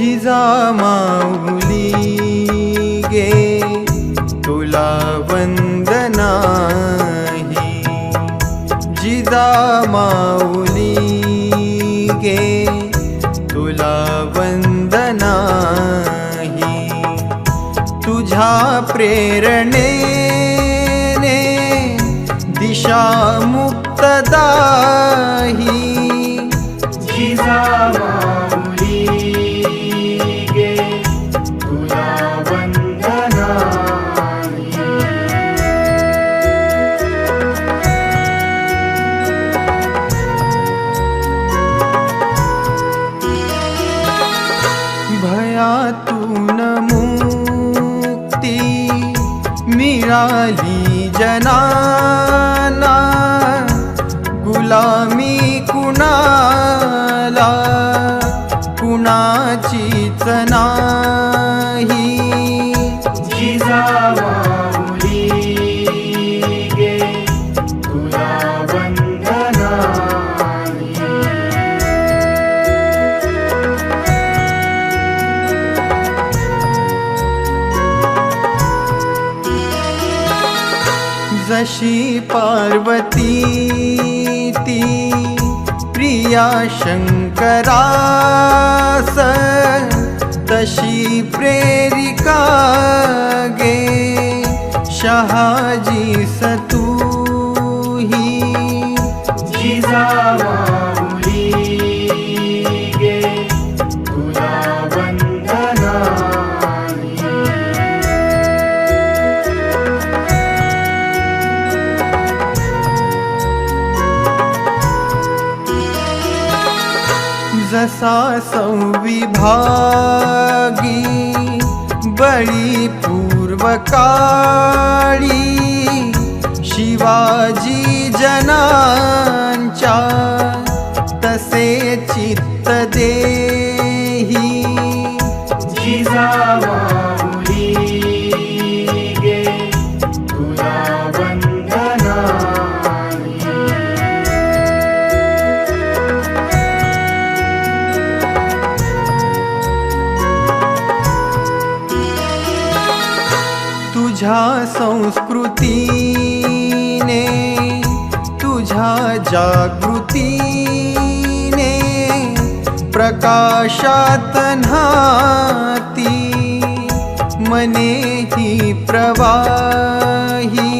माऊली गे तुला वंदनाही जिजा माऊली गे तुला वंदनाही तुझ्या प्रेरणेने दिशा मुक्तदाही जिजा निराली जनाना गुलामी कुणाला? कुणाची तना अशी पार्वती ती प्रिया शंकरास तशी प्रेरिका गे शहाजी सतू जसा संविभागी बळी पूर्वकाळी शिवाजी जनांच्या तसे चित्त देही. तुझा संस्कृति ने तुझा जागृति ने प्रकाशात नाती मने ही प्रवाही।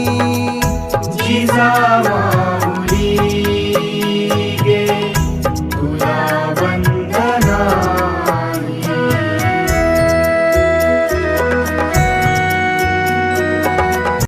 जिजावा